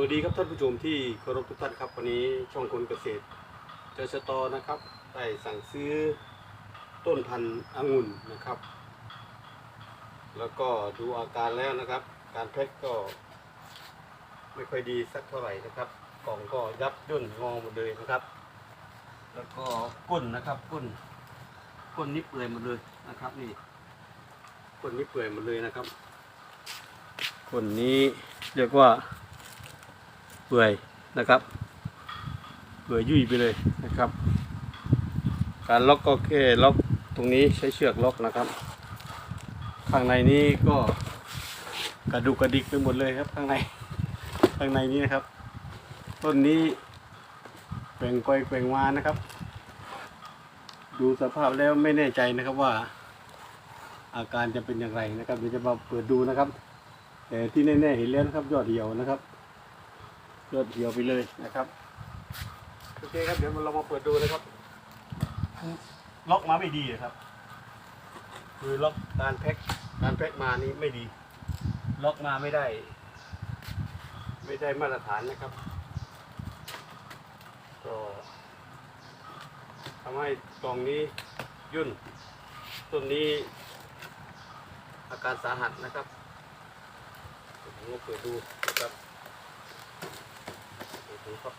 วัสดีครับท่านผู้ชมที่เคารพทุกท่านครับวันนี้ช่องคนเกษตรเจชตนะครับได้สั่งซื้อต้นพันธุ์องุ่นนะครับ แล้วก็ดูอาการแล้วนะครับ การแพ็คก็ไม่ค่อยดีสักเท่าไหร่นะครับ กล่องก็ยับย่นงอหมดเลยนะครับ แล้วก็ก้นนะครับก้นก้นนี่เปื่อยหมดเลยนะครับนี่ก้นนี่เปื่อยหมดเลยนะครับก้นนี้เรียกว่า ปื่อยนะครับ เปื่อยยุ่ยไปเลยนะครับ การล็อกก็แค่ล็อกตรงนี้ใช้เชือกล็อกนะครับ ข้างในนี้ก็กระดุกกระดิกไปหมดเลยครับ ข้างในข้างในนี้นะครับ ต้นนี้แกว่งกอยแกว่งมานะครับ ดูสภาพแล้วไม่แน่ใจนะครับว่า อาการจะเป็นอย่างไรนะครับเดี๋ยวจะมาเปิดดูนะครับ แต่ที่แน่ๆเห็นแล้วนะครับยอดเหี่ยวนะครับ ยอดเหี่ยวไปเลยนะครับ โอเคครับเดี๋ยวเรามาเปิดดูนะครับ ล็อกมาไม่ดีอะครับ คือล็อกการแพ็คการแพ็คมานี่ไม่ดี ล็อกมาไม่ได้ ไม่ได้มาตรฐานนะครับ ก็ทำให้กล่องนี้ยุ่นต้นนี้ อาการสาหัสนะครับผมมาเปิดดูนะครับ ดูครับ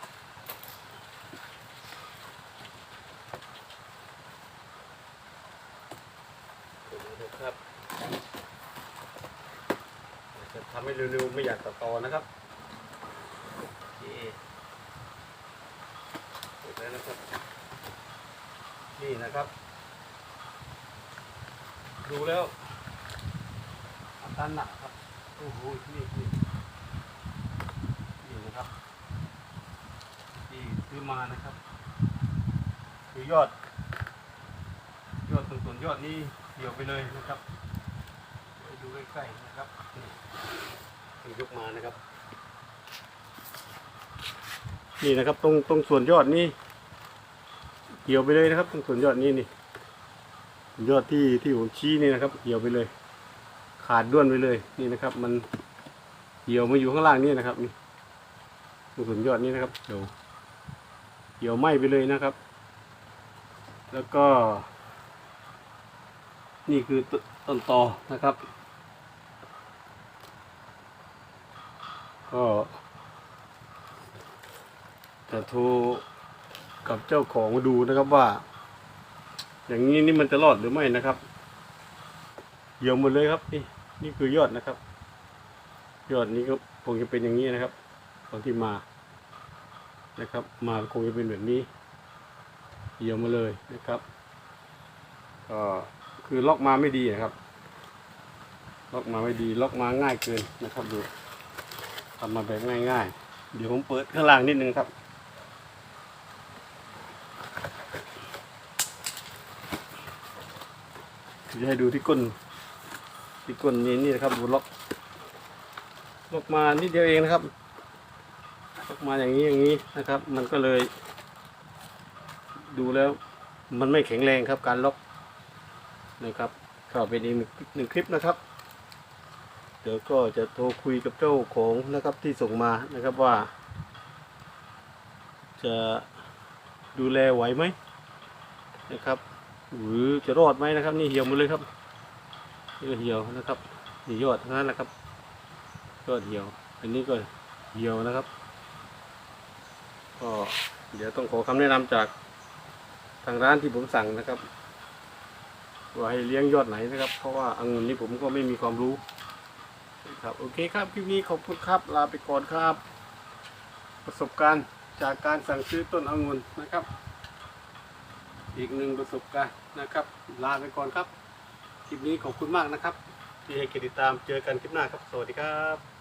ดู นะครับจะทำให้เร็วๆไม่อยากตัดต่อนะครับโอเคเสร็จแล้วนะครับ นี่นะครับ ดูแล้วอาการหนักครับโอ้โหนี่นี่นี่นะครับที่ซื้อมานะครับ คือยอด ยอดส่วนส่วนยอดนี้ เดี่ยวไปเลยนะครับไปดูใกล้ๆนะครับนี่นี่ยกมานะครับ นี่นะครับตรงตรงส่วนยอดนี้เกี่ยวไปเลยนะครับ ตรงส่วนยอดนี้นี่ยอดที่ที่ผมชี้นี่นะครับ เกี่ยวไปเลย ขาดด้วนไปเลยนี่นะครับ มันเกี่ยวมาอยู่ข้างล่างนี่นะครับนี่ตรงส่วนยอดนี้นะครับเดี๋ยวเกี่ยวไหม้ไปเลยนะครับ แล้วก็ นี่คือต้นตอนะครับ ก็จะโทรกับเจ้าของมาดูนะครับว่า อย่างนี้นี่มันจะรอดหรือไม่นะครับเหี่ยวหมดเลยครับ นี่นี่คือยอดนะครับ ยอดนี้ก็คงจะเป็นอย่างนี้นะครับ ตอนที่มา นะครับ มาคงจะเป็นแบบนี้เหี่ยวมาเลยนะครับ ก็ คือล็อกมาไม่ดีนะครับ ล็อกมาไม่ดี ล็อกมาง่ายเกินนะครับดูทำมาแบบง่ายๆ เดี๋ยวผมเปิดข้างล่างนิดนึงครับจะให้ดูที่ก้นที่ก้นนี้นี่นะครับดูล็อกล็อกมานิดเดียวเองนะครับออกมาอย่างนี้อย่างนี้นะครับ มันก็เลย ดูแล้ว มันไม่แข็งแรงครับการล็อก นะครับก็เป็นอีกหนึ่งคลิปนะครับ เดี๋ยวก็จะโทรคุยกับเจ้าของนะครับที่ส่งมานะครับว่า จะดูแลไหวไหมนะครับ หรือจะรอดไหมนะครับ นี่เหี่ยวหมดเลยครับนี่ก็เหี่ยวนะครับนี่ยอดทั้นั้นแหละครับยอดเหี่ยว อันนี้ก็เหี่ยวนะครับ ก็เดี๋ยวต้องขอคำแนะนำจากทางร้านที่ผมสั่งนะครับ ว่าให้เลี้ยงยอดไหนนะครับ เพราะว่าองุ่นนี้ผมก็ไม่มีความรู้ครับโอเคครับคลิปนี้ขอบคุณครับลาไปก่อนครับ ประสบการณ์จากการสั่งซื้อต้นองุ่นนะครับ อีกหนึ่งประสบการณ์นะครับ ลาไปก่อนครับคลิปนี้ขอบคุณมากนะครับ ที่ให้เกติดตามเจอกันคลิปหน้าครับ สวัสดีครับ